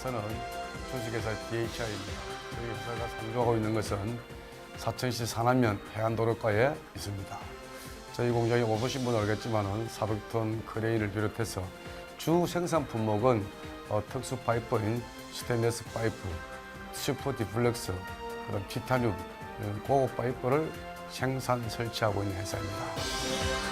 회사는 주식회사 DHI입니다. 저희 회사가 상주하고 있는 것은 사천시 산안면 해안도로가에 있습니다. 저희 공장에 와보신 분은 알겠지만 400톤 크레인을 비롯해서 주 생산 품목은 어, 특수 파이프인 스테인레스 파이프, 슈퍼 디플렉스, 그다음 티타늄 고급 파이프를 생산 설치하고 있는 회사입니다.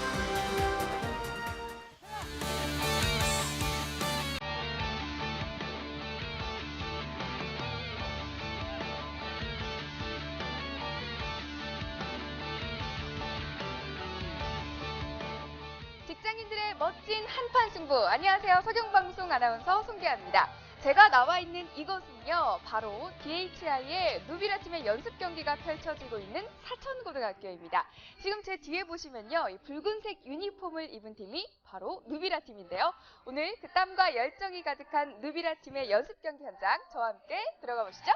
직장인들의 멋진 한판 승부. 안녕하세요. 석영방송 아나운서 송기아입니다. 제가 나와 있는 이곳은요, 바로 DHI의 누비라 팀의 연습 경기가 펼쳐지고 있는 사천고등학교입니다. 지금 제 뒤에 보시면요, 이 붉은색 유니폼을 입은 팀이 바로 누비라 팀인데요. 오늘 그 땀과 열정이 가득한 누비라 팀의 연습 경기 현장 저와 함께 들어가 보시죠.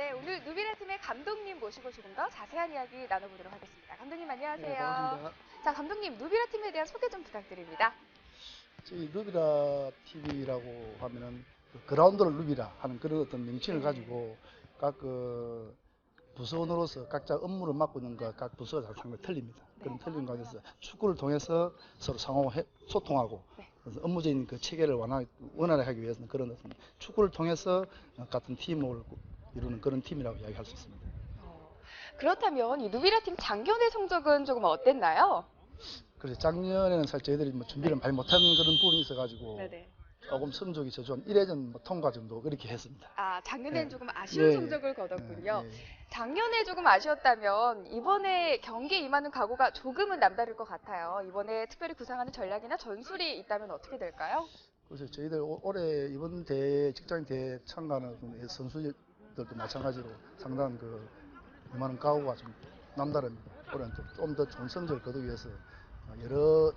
네, 오늘 누비라 팀의 감독님 모시고 조금 더 자세한 이야기 나눠보도록 하겠습니다. 감독님 안녕하세요. 네, 반갑습니다. 자, 감독님 누비라 팀에 대한 소개 좀 부탁드립니다. 저희 루비라 TV라고 하면은 그 그라운드를 루비라 하는 그런 어떤 명칭을 가지고 각 그 부서원으로서 각자 업무를 맡고 있는 그각 부서가 다 상당히 틀립니다. 그런 틀린 가운데서 축구를 통해서 서로 상호 해- 소통하고 네. 그래서 업무적인 그 체계를 원활, 원활하게 하기 위해서는 그런 어떤 축구를 통해서 같은 팀을 이루는 그런 팀이라고 이야기할 수 있습니다. 어, 그렇다면 이 누비라 팀 작년의 성적은 조금 어땠나요? 그래서 작년에는 사실 저희들이 뭐 준비를 많이 못한 그런 부분이 있어가지고 네네. 조금 성적이 저조한 1회전 뭐 통과 정도 그렇게 했습니다. 아, 작년엔 네. 조금 아쉬운 예, 성적을 거뒀군요. 예, 예. 작년에 조금 아쉬웠다면 이번에 경기에 임하는 각오가 조금은 남다를 것 같아요. 이번에 특별히 구상하는 전략이나 전술이 있다면 어떻게 될까요? 그래서 저희들 올- 올해 이번 대회 직장 대회 참가하는 선수 들도 마찬가지로 상당한 그 임하는 각오가 좀 남다릅니다. 올해는 좀더 좋은 성적을 거두기 위해서 여러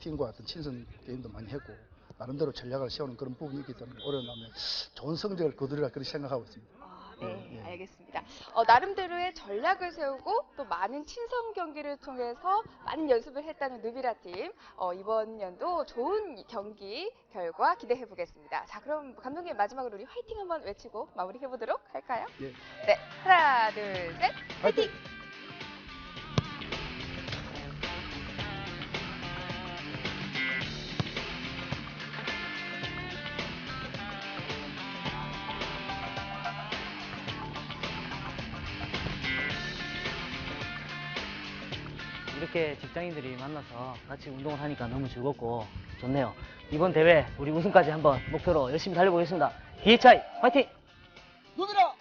팀과 어떤 친선 게임도 많이 했고 나름대로 전략을 세우는 그런 부분이 있기 때문에 올해는 좋은 성적을 거두리라 그렇게 생각하고 있습니다. 아, 네, 예, 예. 알겠습니다. 어, 나름대로의 전략을 세우고 또 많은 친선 경기를 통해서 많은 연습을 했다는 누비라 팀. 어, 이번 연도 좋은 경기 결과 기대해 보겠습니다. 자, 그럼 감독님 마지막으로 우리 화이팅 한번 외치고 마무리해 보도록 할까요? 예. 네, 하나, 둘, 셋, 화이팅! 이 렇게 직장인들이 만나서 같이 운동을 하니까 너무 즐겁고 좋네요. 이번 대회 우리 우승까지 한번 목표로 열심히 달려보겠습니다. DHI 화이팅! 누비라